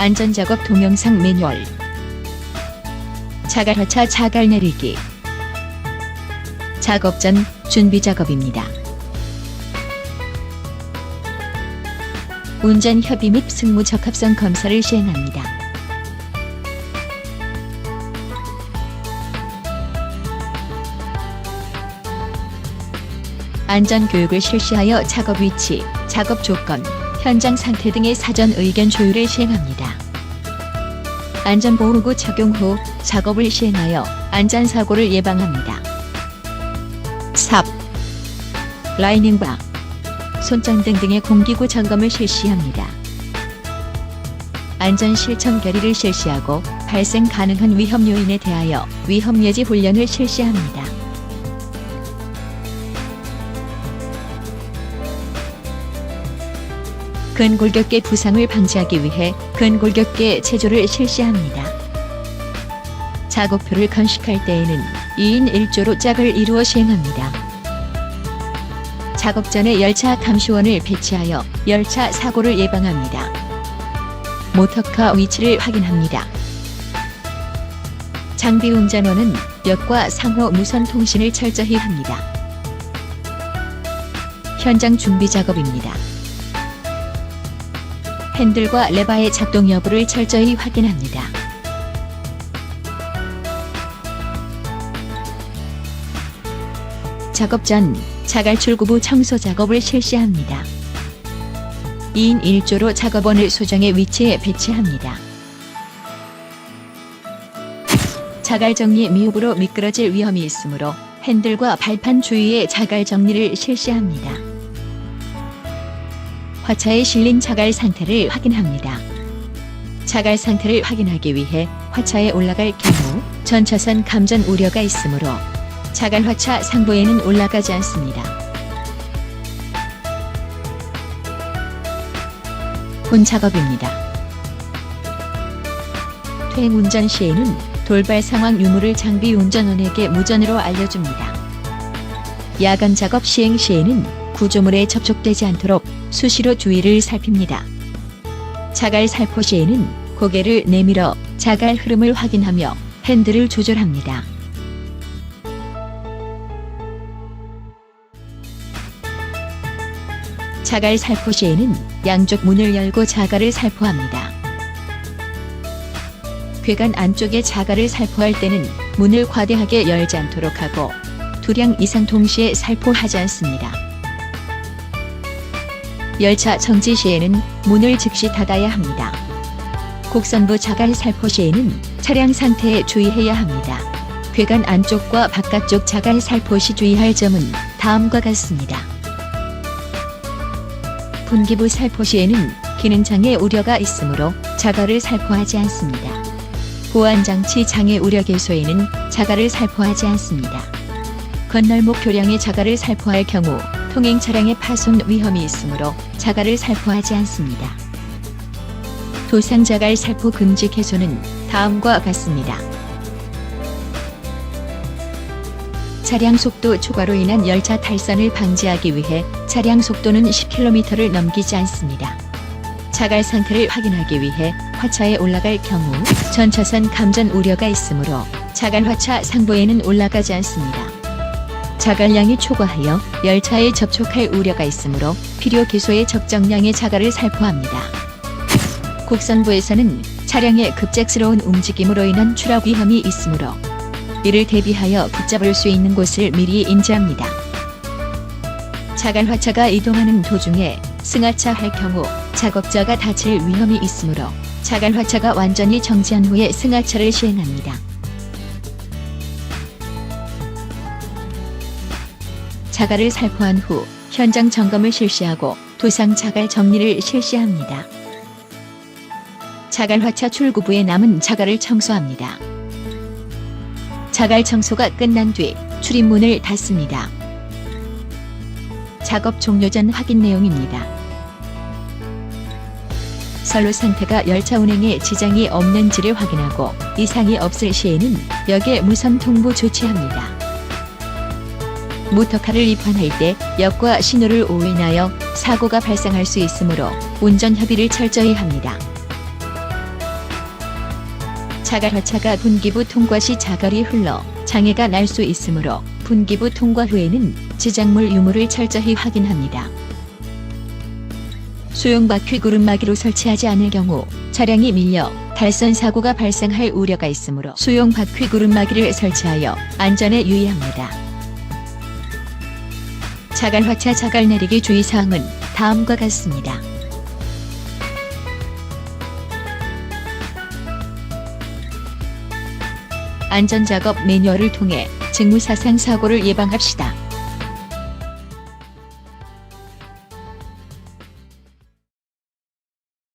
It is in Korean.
안전작업 동영상 매뉴얼 자갈화차 자갈 내리기 작업 전 준비 작업입니다. 운전 협의 및 승무 적합성 검사를 시행합니다. 안전 교육을 실시하여 작업 위치, 작업 조건, 현장 상태 등의 사전 의견 조율을 시행합니다. 안전보호구 착용 후 작업을 시행하여 안전사고를 예방합니다. 삽, 라이닝바, 손장등 등의 공기구 점검을 실시합니다. 안전 실천 결의를 실시하고 발생 가능한 위험 요인에 대하여 위험 예지 훈련을 실시합니다. 근골격계 부상을 방지하기 위해 근골격계 체조를 실시합니다. 작업표를 건식할 때에는 2인 1조로 짝을 이루어 시행합니다. 작업 전에 열차 감시원을 배치하여 열차 사고를 예방합니다. 모터카 위치를 확인합니다. 장비 운전원은 역과 상호 무선 통신을 철저히 합니다. 현장 준비 작업입니다. 핸들과 레바의 작동 여부를 철저히 확인합니다. 작업 전 자갈 출구부 청소 작업을 실시합니다. 2인 1조로 작업원을 소정의 위치에 배치합니다. 자갈 정리 미흡으로 미끄러질 위험이 있으므로 핸들과 발판 주위에 자갈 정리를 실시합니다. 화차에 실린 자갈 상태를 확인합니다. 자갈 상태를 확인하기 위해 화차에 올라갈 경우 전차선 감전 우려가 있으므로 자갈 화차 상부에는 올라가지 않습니다. 본 작업입니다. 퇴행 운전 시에는 돌발 상황 유무를 장비 운전원에게 무전으로 알려줍니다. 야간 작업 시행 시에는 구조물에 접촉되지 않도록 수시로 주의를 살핍니다. 자갈 살포 시에는 고개를 내밀어 자갈 흐름을 확인하며 핸들을 조절합니다. 자갈 살포 시에는 양쪽 문을 열고 자갈을 살포합니다. 괴간 안쪽에 자갈을 살포할 때는 문을 과대하게 열지 않도록 하고 두량 이상 동시에 살포하지 않습니다. 열차 정지 시에는 문을 즉시 닫아야 합니다. 곡선부 자갈 살포 시에는 차량 상태에 주의해야 합니다. 괴간 안쪽과 바깥쪽 자갈 살포 시 주의할 점은 다음과 같습니다. 분기부 살포 시에는 기능장애 우려가 있으므로 자갈을 살포하지 않습니다. 보안장치 장애 우려 개소에는 자갈을 살포하지 않습니다. 건널목 교량의 자갈을 살포할 경우 통행 차량의 파손 위험이 있으므로 자갈을 살포하지 않습니다. 도상 자갈 살포 금지 개소는 다음과 같습니다. 차량 속도 초과로 인한 열차 탈선을 방지하기 위해 차량 속도는 10km를 넘기지 않습니다. 자갈 상태를 확인하기 위해 화차에 올라갈 경우 전차선 감전 우려가 있으므로 자갈 화차 상부에는 올라가지 않습니다. 자갈량이 초과하여 열차에 접촉할 우려가 있으므로 필요 기소의 적정량의 자갈을 살포합니다. 곡선부에서는 차량의 급작스러운 움직임으로 인한 추락 위험이 있으므로 이를 대비하여 붙잡을 수 있는 곳을 미리 인지합니다. 자갈 화차가 이동하는 도중에 승하차 할 경우 작업자가 다칠 위험이 있으므로 자갈 화차가 완전히 정지한 후에 승하차를 시행합니다. 자갈을 살포한 후 현장 점검을 실시하고 도상 자갈 정리를 실시합니다. 자갈 화차 출구부에 남은 자갈을 청소합니다. 자갈 청소가 끝난 뒤 출입문을 닫습니다. 작업 종료 전 확인 내용입니다. 선로 상태가 열차 운행에 지장이 없는지를 확인하고 이상이 없을 시에는 역에 무선 통보 조치합니다. 모터카를 입환할 때 역과 신호를 오인하여 사고가 발생할 수 있으므로 운전 협의를 철저히 합니다. 자갈화차가 분기부 통과 시 자갈이 흘러 장애가 날 수 있으므로 분기부 통과 후에는 지작물 유무를 철저히 확인합니다. 소형 바퀴 구름막이로 설치하지 않을 경우 차량이 밀려 달선 사고가 발생할 우려가 있으므로 소형 바퀴 구름막이를 설치하여 안전에 유의합니다. 자갈화차 자갈 내리기 주의사항은 다음과 같습니다. 안전작업 매뉴얼을 통해 직무사상 사고를 예방합시다.